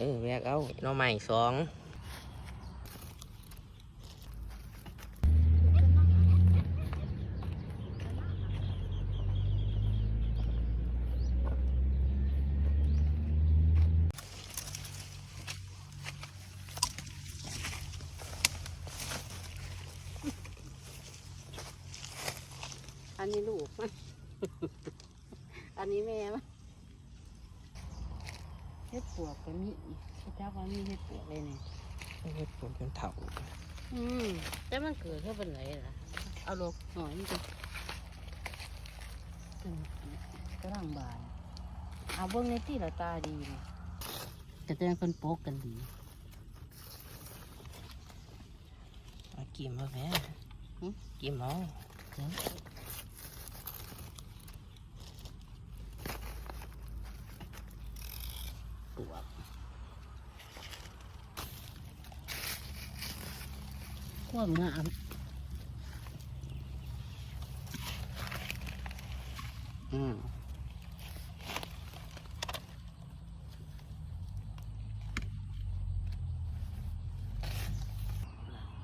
เออแบกเอาน่องใหม่สองอันนี้ลูกมัน อันนี้แม่มัน เฮ็ดปวกก็มีเจ้าว่ามีเฮ็ดปวกเลยเนี่ยเฮ็ดผลเป็นเถาอืมแต่มันเกิดเท่าเป็นไรล่ะ เอาลกหน่อยนี่จ้ะกระร่างบานเอาเบิ้งในที่ละตาดีเนี่ยแต่แต่คนโป๊กกันดีเอากิมเอาแม่หึกิมเอา ปวกความงามอืม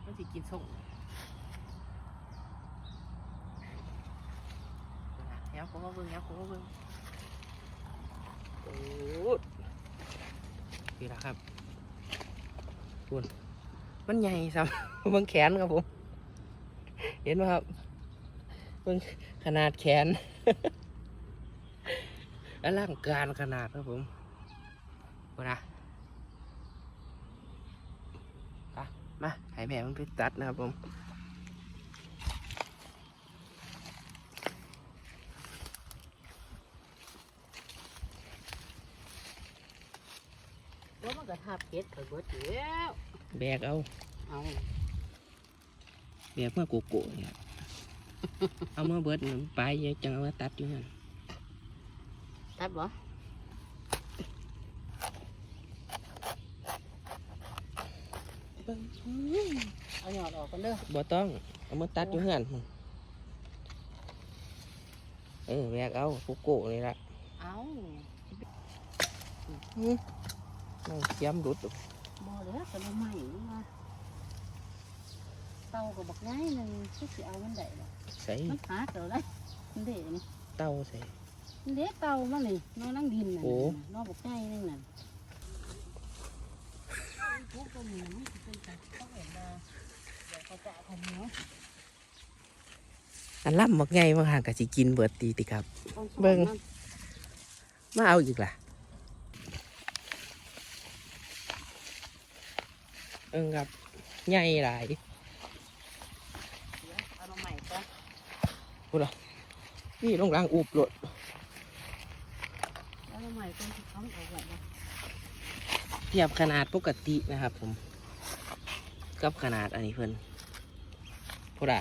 มันสิกินส่งยับผมมาเบิ่งยับผมมาเบิ่งโอ้ นี่ละครับคุณมันใหญ่ซ้ำเบิ่งแขนครับผม เห็นไหมครับเบิ่งขนาดแขนอลังการขนาดครับผมมานะไปมาให้แม่มันไปตัดนะครับผม แล้วมันก็ทับเก็ดไปเบิดอยู่แล้วแบกเอา เอาแบกมาโกโก้เนี่ยเอามาเบิดมันไปเยอะจังเอามาตัดอยู่นั่นทับบ่เอาหยอดออกกันเด้อบ่ต้อง เอามาตัดอยู่นั่นเออแบกเอาโกโก้นี่ละเอา น้องเสียมรุดบ่เด้อกันใหม่นี่มาเต่าก็บักง่ายหนึงคือสิเอามันได้บ่ใส่มันหาเจอได้มันเด้นี่เต้าใส่มันเด้เต่ามันนี่นอนนั่งดินน่ะโอ้นอนบักง่ายนึงน่ะพวกตัวนี้มันสิเป็นการต้องเห็นมาเดี๋ยวเขาจะเอาเหนียวอันล่ำบักไงบางหางกะสิกินเบิดตีติครับต้องเบิ่งมันมาเอาอีกล่ะ เอิงครับใหญ่หลายเดี๋ยวเอามาใหม่ก่อนพูดละนี่ลงรางอุบโลดเอามาใหม่ก่อนที่เขาเอาไว้นะเทียบขนาดปกตินะครับ ผม กับขนาดอันนี้เพิ่นพูดละ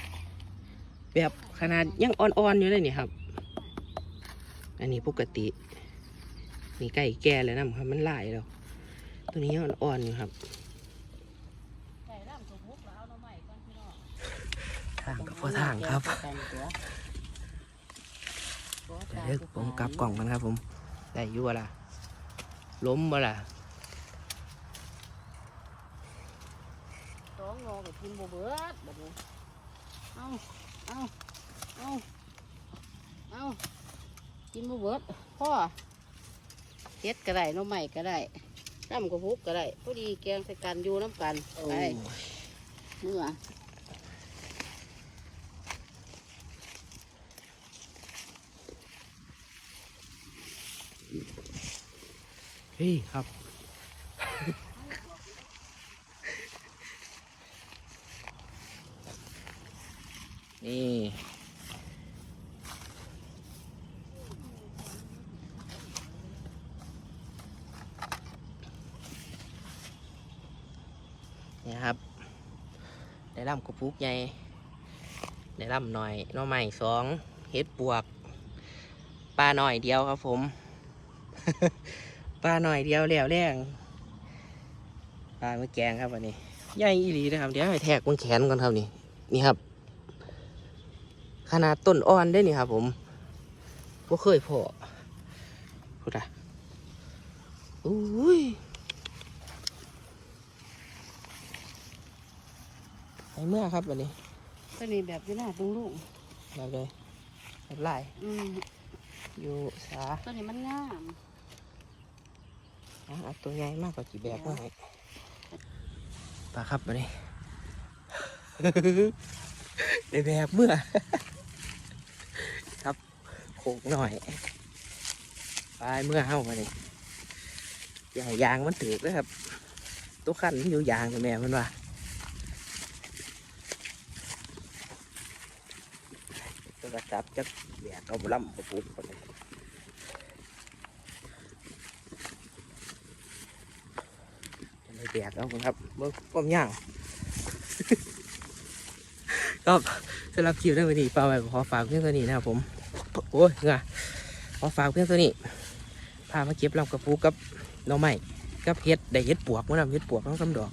แบบขนาดยังอ่อนๆอยู่เลยนี่ครับ อันนี้ปกตินี่ใกล้แก่แล้วนะครับมันหลายแล้ว ตัวนี้ยังอ่อนๆอยู่ครับ ใส่ร่ำถูกมุกแล้วเอามาใหม่ก่อนพี่น้อง ทางกับ พ่อทางครับแต่งตัวตัวเดี๋ยวตาเดี๋ยวผมกลับกล่องกันครับ ผม ได้อยู่บ่ล่ะ ล้มบ่ล่ะสองงอกับกินบ่เบิดแบบนี้เอาเอาเอาเอากินบ่เบิดพ่อเฮ็ดก็ได้หน้องใหม่ก็ได้น้ำกระพุกก็ได้พอดีแกงใส่กันอยู่น้ำกันไปเมื่อ เฮ้ยครับ นี่ นี่ครับ ได้ลำกระปุกใหญ่ได้ลำหน่อยน้อใหม่สองเฮ็ดปวกปลาหน่อยเดียวครับผม ปลาหน่อยเดียวแล้วแรงปลาเมื่อแกงครับวันนี้ใหญ่อีหลีนะครับ เดี๋ยวให้แทกบนแขนก่อนครับนี่ นี่ครับ ขนาดต้นอ่อนได้นี่ครับ ผมก็เคยพอพูดอะอุ้ยไอเมื่อครับวันนี้ก็นนี้แบบที่หน้าตรงลูกแบบเลยแบบไรอืมอยู่สาตัวนี้มันงาม เอาตัวใหญ่มากกว่ากี่แบบมาให้ปลาครับวันนี้ได้แบบเมื่อ ครับโค้งหน่อยไปเมื่อเฮ้ามานี่อย่าให้ยางมันถือนะครับ ตัวขั้นมันอยู่ยางแต่แม่มันว่าตัวกระจับจักแบกเอาลำกระปุกคนนี้จะไม่ แบกเอาครับเมื่อความยาวก็สำหรับคลิปในวันนี้ปลาไว้ขอฝากเพื่อนตัวนี้นะครับผมโอ้ยเหงาขอฝากเพื่อนตัวนี้พามาเก็บลำกระปูกับหน่อไม้กับเห็ดได้เห็ดปวกมานำเห็ดปวกทั้งสำดอก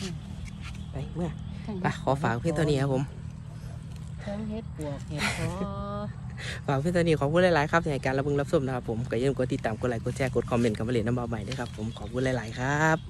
อืมไปเมื่อไปขอฝากเพื่อนตัวนี้ครับผมทั้งเฮ็ดปวกเฮ็ดคอ ฝากเพื่อนสนิทของคุณหลายๆครับในการรับเบิ่งรับชมนะครับผมก็อย่าลืมกดติดตามกดไลค์กดแชร์กดคอมเมนต์กับมาเรียนน้ำเบาใหม่ด้วยครับผมขอบคุณหลายๆครับ